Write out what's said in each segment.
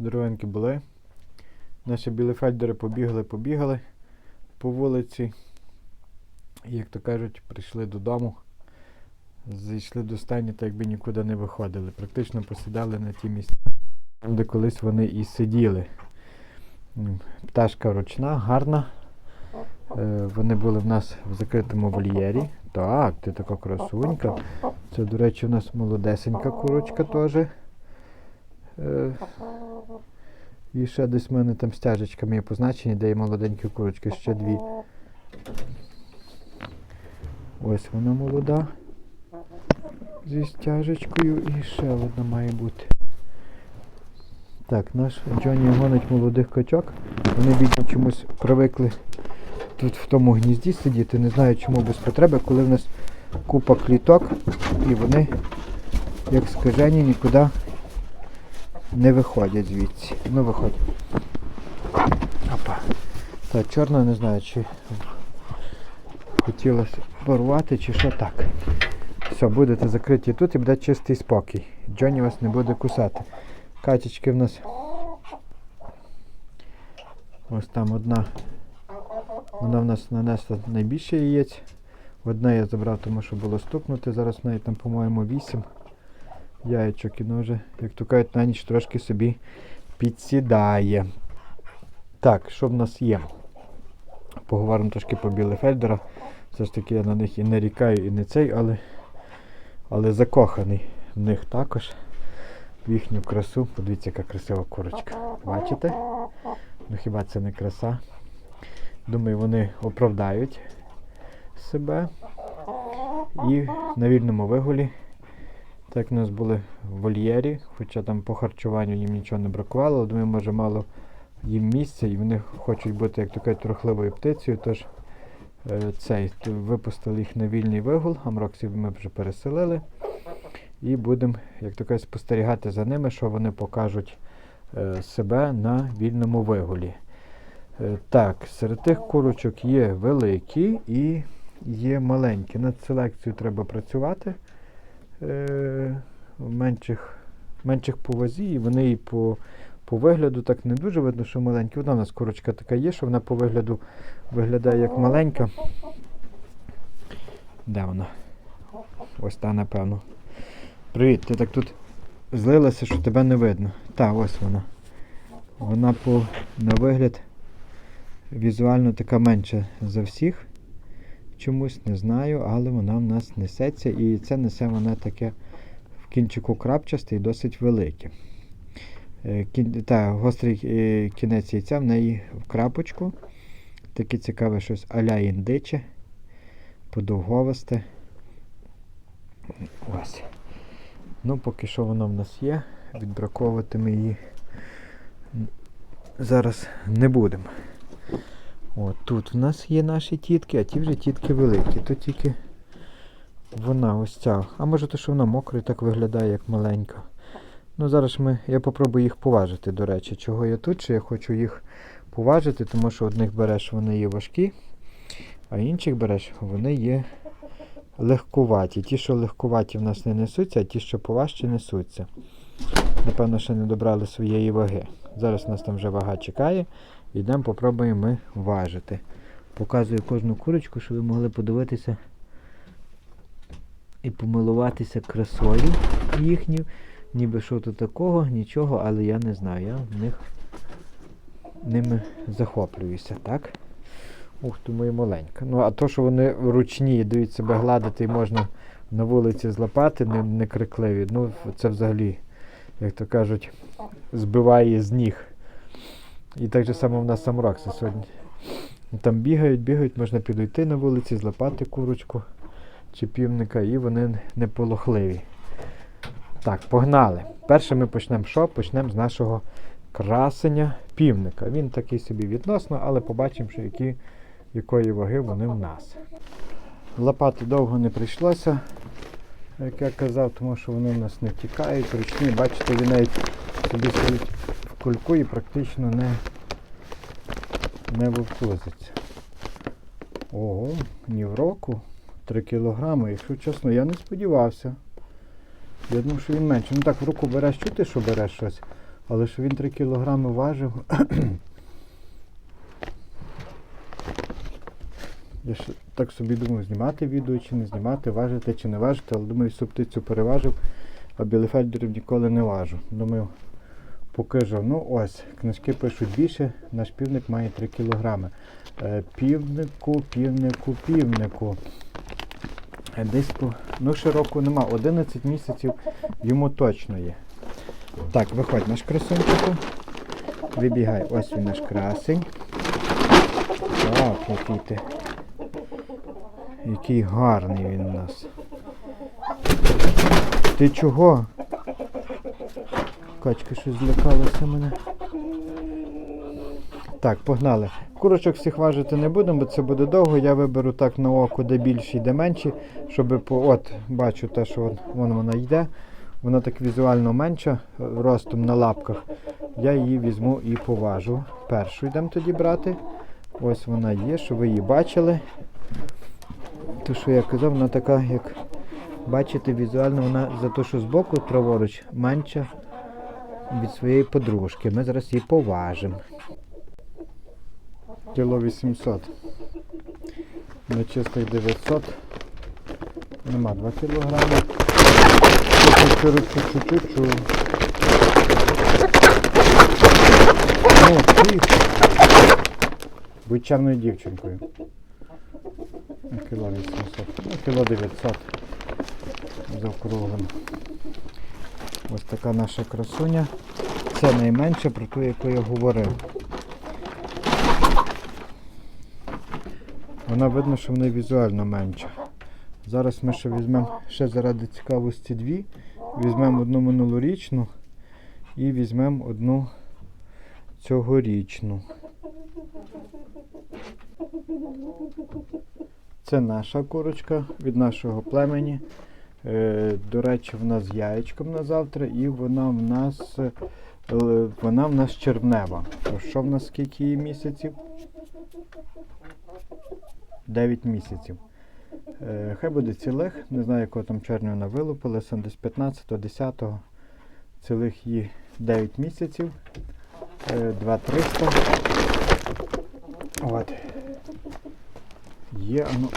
Здоровенькі були. Наші білефельдери побігли, побігали по вулиці. І, як то кажуть, прийшли додому. Зайшли до стані, так якби нікуди не виходили. Практично посідали на ті місця, де колись вони і сиділи. Пташка ручна, гарна. Е, Вони були в нас в закритому вольєрі. Так, ти така красунька. Це, до речі, у нас молодесенька курочка теж. Е, І ще десь в мене там стяжечками є позначені, де є молоденькі курочки, ще дві. Ось вона молода. Зі стяжечкою і ще одна має бути. Так, наш Джоні гонить молодих качок. Вони бідні чомусь привикли тут в тому гнізді сидіти. Не знаю чому без потреби, коли в нас купа кліток і вони, як скажені, нікуди не виходять звідси. Ну виходять. Опа. Та чорна не знаю, чи хотілося порвати, чи що так. Все, будете закриті тут і буде чистий спокій. Джоні вас не буде кусати. Качечки в нас. Ось там одна. Вона в нас нанесла найбільше яєць. Одне я забрав, тому що було стукнути. Зараз в неї там, по-моєму, 8 яєчок і вже, як то кажуть, на ніч трошки собі підсідає. Так, що в нас є? Поговоримо трошки по Білефельдера. Все ж таки я на них і не рікаю, і не цей, але, але закоханий в них також. В їхню красу. Подивіться, яка красива курочка. Бачите? Ну хіба це не краса? Думаю, вони оправдають себе. І на вільному вигулі, так у нас були в вольєрі, хоча там по харчуванню їм нічого не бракувало, але думаю, може мало їм місця і вони хочуть бути, як то кажуть, трухливою птицею, тож е, цей, випустили їх на вільний вигул, амроксів ми вже переселили. І будемо, як то кажуть, спостерігати за ними, що вони покажуть е, себе на вільному вигулі. Е, Так, серед тих курочок є великі і є маленькі. Над селекцією треба працювати. Е, менших, менших по і вони і по, по вигляду так не дуже видно, що маленькі. Вона у нас курочка така є, що вона по вигляду виглядає як маленька. Де вона? Ось та, напевно. Привіт, ти так тут злилася, що тебе не видно. Та, ось вона. Вона по, на вигляд візуально така менша за всіх. Чомусь не знаю, але вона в нас несеться і це несе вона таке в кінчику крапчасте і досить велике. Е, кін- Та, гострий е, кінець яйця в неї в крапочку. Таке цікаве щось аля індиче, подовговасте. Ось. Ну, поки що воно в нас є. Відбраковувати ми її зараз не будемо. От тут в нас є наші тітки, а ті вже тітки великі. То тільки вона ось ця. А може то, що вона мокра і так виглядає, як маленька. Ну зараз ми, я попробую їх поважити, до речі, чого я тут, чи я хочу їх поважити, тому що одних береш, вони є важкі, а інших береш, вони є легковаті. Ті, що легковаті в нас не несуться, а ті, що поважчі, несуться. Напевно, ще не добрали своєї ваги. Зараз нас там вже вага чекає. Йдемо, попробуємо ми важити. Показую кожну курочку, щоб ви могли подивитися і помилуватися красою їхню. Ніби що тут такого, нічого, але я не знаю. Я в них ними захоплююся, так? Ух ти моя маленька. Ну, а то, що вони ручні дають себе гладити і можна на вулиці злапати, не, не крикливі, ну це взагалі, як то кажуть, збиває з ніг. І так же само в нас самракси сьогодні. Там бігають, бігають, можна підійти на вулиці, злапати курочку чи півника, і вони не полохливі. Так, погнали. Перше ми почнемо що? Почнемо з нашого красення півника. Він такий собі відносно, але побачимо, що які, якої ваги вони в нас. Лапати довго не прийшлося, як я казав, тому що вони в нас не тікають, ручні. Бачите, він навіть собі стоїть кульку і практично не, не вовтузиться. Ого, ні в року 3 кілограми. Якщо чесно, я не сподівався. Я думав, що він менше. Ну так в руку береш, чути, що береш щось. Але що він 3 кілограми важив. Я ж так собі думав, знімати відео чи не знімати, важити чи не важити, але думаю, всю птицю переважив, а білефельдерів ніколи не важу. Думаю, покажу. Ну ось, книжки пишуть більше, наш півник має 3 кілограми. Е, Півнику, півнику, півнику. Е, Десь ну ще року нема, 11 місяців йому точно є. Так, виходь наш красунчику. Вибігай, ось він наш красень. Так, який ти. Який гарний він у нас. Ти чого? Качка щось злякалася мене. Так, погнали. Курочок всіх важити не будемо, бо це буде довго. Я виберу так на око, де більші, де менші, щоб по. От, бачу те, що вон, вон вона йде. Вона так візуально менша, ростом на лапках. Я її візьму і поважу. Першу йдемо тоді брати. Ось вона є, що ви її бачили. То, що я казав, вона така, як бачите, візуально вона за те, що збоку праворуч менша від своєї подружки. Ми зараз її поважимо. Кіло 800. На чистих 900. Нема 2 кілограми. Чуть-чуть. Ну, тихо. Будь чарною дівчинкою. Кіло 800. Ну, кіло 900. Заокруглено. Ось така наша красуня. Це найменше про ту, яку я говорив. Вона видно, що вона візуально менша. Зараз ми ще візьмемо ще заради цікавості дві. Візьмемо одну минулорічну і візьмемо одну цьогорічну. Це наша курочка від нашого племені. Е, До речі, вона з яєчком на завтра і вона в нас е, вона в нас червнева. То що в нас скільки її місяців? 9 місяців. Е, Хай буде цілих, не знаю, якого там червня вона вилупила, сам десь 15-го, 10-го. Цілих її 9 місяців. Е, 2300. От. Є, ну,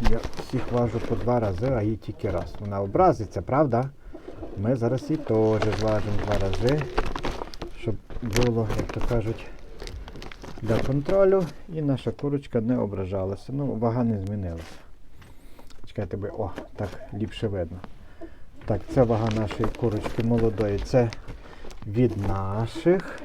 я всіх важу по два рази, а їй тільки раз. Вона образиться, правда? Ми зараз її теж зважимо два рази, щоб було, як то кажуть, для контролю і наша курочка не ображалася. Ну, вага не змінилася. Чекайте, би, о, так ліпше видно. Так, це вага нашої курочки молодої. Це від наших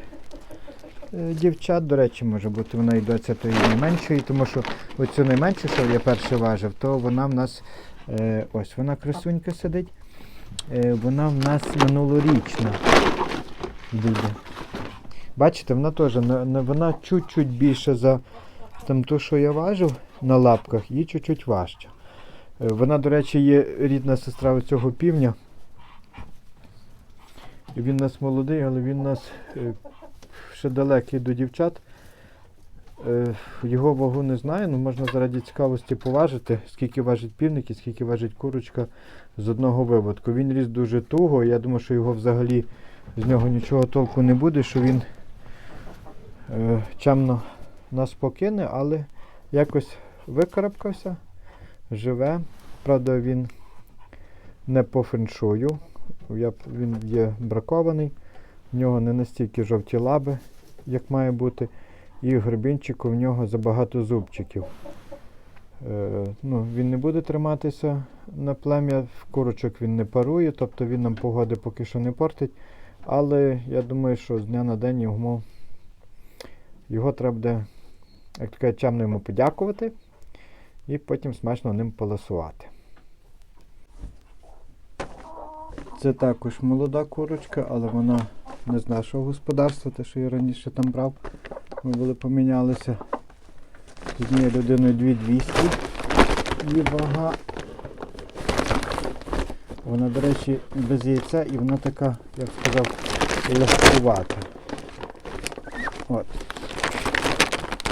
дівчат. До речі, може бути вона і доця то і найменшої, тому що оцю найменшу, що я перше важив, то вона в нас е, ось вона красунька сидить. Е, вона в нас минулорічна буде. Бачите, вона теж на, на, вона чуть-чуть більше за там ту, що я важив на лапках, і чуть-чуть важча. Е, Вона, до речі, є рідна сестра цього півня. Він нас молодий, але він у нас е, ще далекий до дівчат. Е, Його вагу не знаю, але можна заради цікавості поважити, скільки важить півник і скільки важить курочка з одного виводку. Він ріс дуже туго, я думаю, що його взагалі з нього нічого толку не буде, що він е, чемно нас покине, але якось викарабкався, живе. Правда, він не по феншую. Він є бракований, в нього не настільки жовті лаби, як має бути, і гребінчику в нього забагато зубчиків. Е, ну, він не буде триматися на плем'я, в курочок він не парує, тобто він нам погоди поки що не портить. Але я думаю, що з дня на день йому, його треба буде, як то кажуть, чемно йому подякувати і потім смачно ним поласувати. Це також молода курочка, але вона не з нашого господарства, те, що я раніше там брав. Ми були помінялися з однією людиною 2200. І вага. Вона, до речі, без яйця і вона така, як сказав, легкувата. От.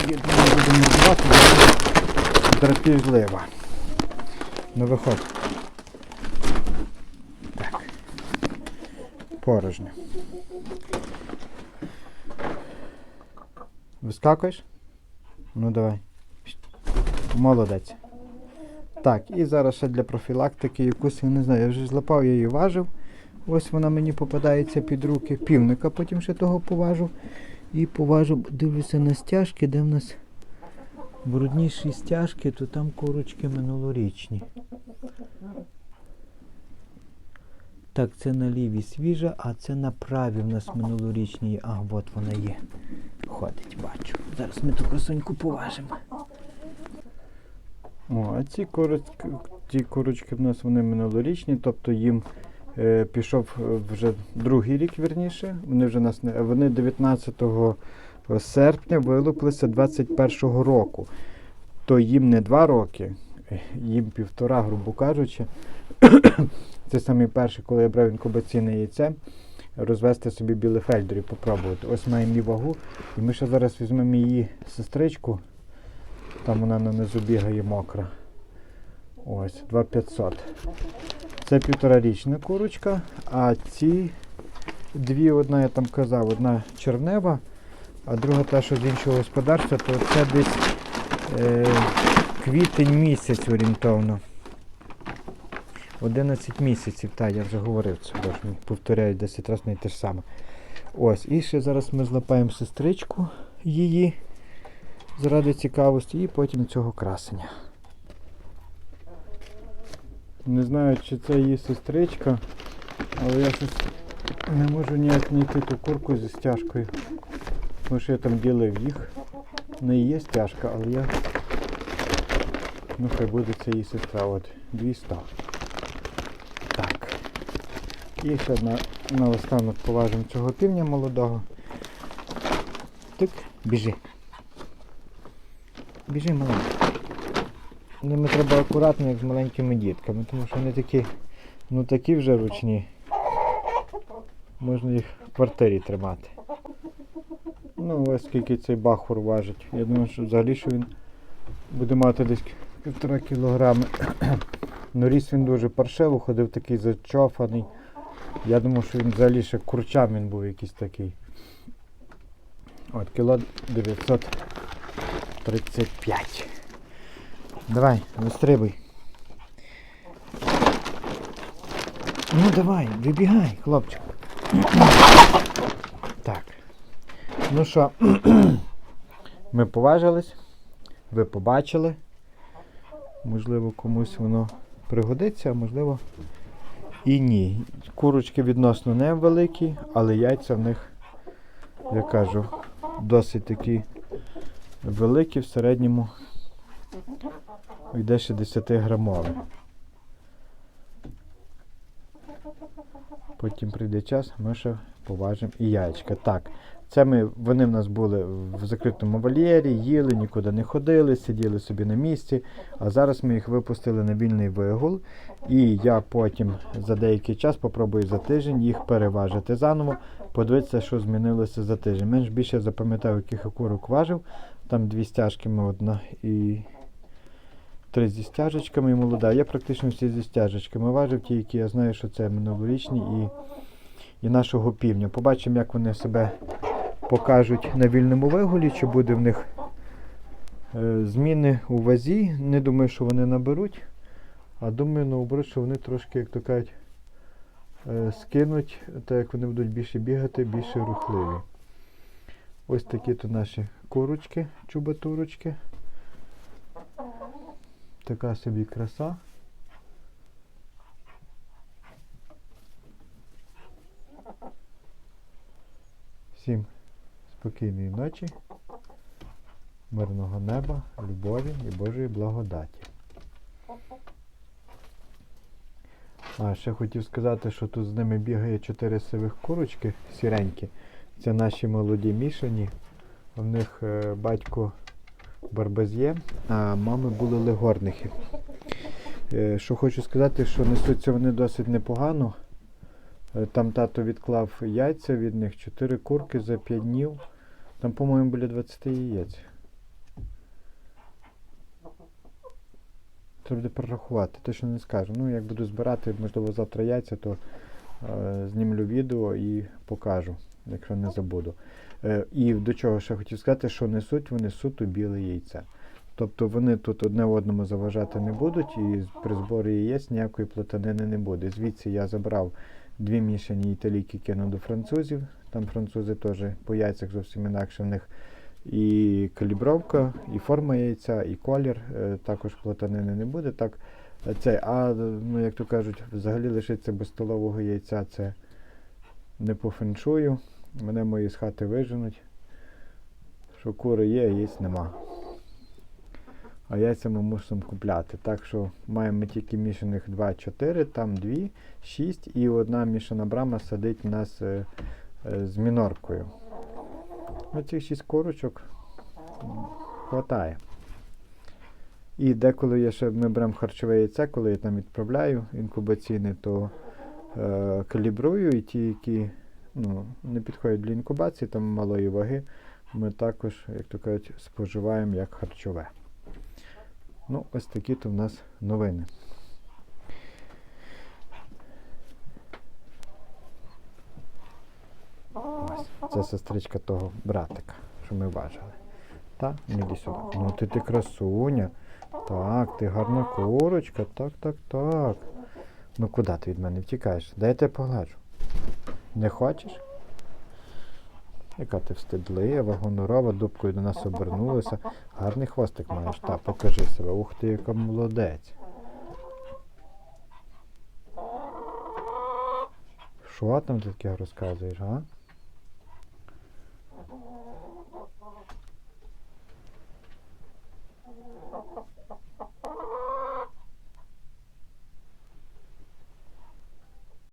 Єдине будемо називати, драпіжлива. Ну виходь. Порожньо. Вискакуєш? Ну давай. Молодець. Так, і зараз ще для профілактики якусь, я не знаю, я вже злапав, я її важив. Ось вона мені попадається під руки. Півника потім ще того поважу. І поважу, дивлюся на стяжки, де в нас брудніші стяжки, то там курочки минулорічні. Так, це на лівій свіжа, а це на правій в нас минулорічні. А, от вона є. Ходить, бачу. Зараз ми ту красуньку поважимо. О, а ці курочки, ті курочки в нас вони минулорічні, тобто їм е, пішов е, вже другий рік, вірніше. Вони вже нас не вони 19 серпня вилуплися 21-го року. То їм не два роки, їм півтора, грубо кажучи. Це самий перший, коли я брав інкубаційне яйце, розвести собі білефельдері, попробувати. Ось маємо її вагу. І ми ще зараз візьмемо її сестричку. Там вона на низу бігає мокра. Ось, 2500. Це півторарічна курочка, а ці дві, одна я там казав, одна чернева, а друга та, що з іншого господарства, то це десь е, квітень місяць орієнтовно. 11 місяців, так, я вже говорив це, повторяю 10 разів не те ж саме. Ось, і ще зараз ми злапаємо сестричку її заради цікавості і потім цього красення. Не знаю, чи це її сестричка, але я не можу ніяк знайти ту курку зі стяжкою. Тому що я там ділив їх. Не є стяжка, але я. Ну хай буде це її сестра. От 200. І ще на, на останок поважимо цього півня молодого. Тик, біжи. Біжи маленький. Ними треба акуратно, як з маленькими дітками, тому що вони такі, ну такі вже ручні. Можна їх в квартирі тримати. Ну, ось скільки цей бахур важить. Я думаю, що взагалі що він буде мати десь півтора кілограми. Ну ріс він дуже паршиво, ходив такий зачофаний. Я думав, що він взагалі ще курчам він був якийсь такий. От, кіло 935. Давай, вистрибуй. Ну давай, вибігай, хлопчик. Так. Ну що, ми поважились, ви побачили. Можливо, комусь воно пригодиться, а можливо і ні. Курочки відносно невеликі, але яйця в них, я кажу, досить такі великі, в середньому йде 60 грамове. Потім прийде час, ми ще поважимо і яєчка. Так, це ми, вони в нас були в закритому вольєрі, їли, нікуди не ходили, сиділи собі на місці. А зараз ми їх випустили на вільний вигул. І я потім за деякий час попробую за тиждень їх переважити заново, подивитися, що змінилося за тиждень. Менш більше я запам'ятав, яких окурок важив. Там дві стяжки ми одна і три зі стяжечками і молода. Я практично всі зі стяжечками важив, ті, які я знаю, що це минулорічні і, і нашого півня. Побачимо, як вони себе покажуть на вільному вигулі, чи буде в них е, зміни у вазі. Не думаю, що вони наберуть. А думаю, наоборот, що вони трошки, як то кажуть, е, скинуть, так як вони будуть більше бігати, більше рухливі. Ось такі то наші курочки, чубатурочки. Така собі краса. Всім спокійної ночі, мирного неба, любові і Божої благодаті. А ще хотів сказати, що тут з ними бігає чотири сивих курочки сіренькі. Це наші молоді мішані. У них е, батько барбазє, а мами були легорнихи. Е, що хочу сказати, що несуться вони досить непогано. Е, Там тато відклав яйця від них, 4 курки за 5 днів. Там, по-моєму, біля 20 яєць. Треба буде перерахувати, точно не скажу. Ну, як буду збирати, можливо, завтра яйця, то е, знімлю відео і покажу, якщо не забуду. Е, і до чого ще хотів сказати, що несуть вони суто біле яйце. Тобто вони тут одне одному заважати не будуть, і при зборі яєць ніякої плутанини не буде. Звідси я забрав дві мішані італійки, кинув до французів. Там французи теж по яйцях зовсім інакше в них і калібровка, і форма яйця, і колір. Е, також плутанини не буде. Так, е, це, а ну, як то кажуть, взагалі лишиться без столового яйця це не по феншую. Мене мої з хати виженуть. Що кури є, яєць нема. А яйця ми мусимо купляти. Так що маємо ми тільки мішаних 2-4, там 2, 6 і одна мішана брама сидить у нас е, з міноркою. Оцих 6 корочок хватає. І деколи я ще ми беремо харчове яйце, коли я там відправляю інкубаційне, то е, калібрую і ті, які ну, не підходять для інкубації, там малої ваги, ми також, як то кажуть, споживаємо як харчове. Ну, ось такі то в нас новини. Ось, це сестричка того братика, що ми бачили. Та, іди сюди. Ну ти ти красуня. Так, ти гарна курочка. Так, так, так. Ну куди ти від мене втікаєш? Дай я тебе погладжу. Не хочеш? Яка ти встидлива, гонорова, дубкою до нас обернулася. Гарний хвостик маєш. Та, покажи себе. Ух ти, яка молодець. Що там таке розказуєш, а?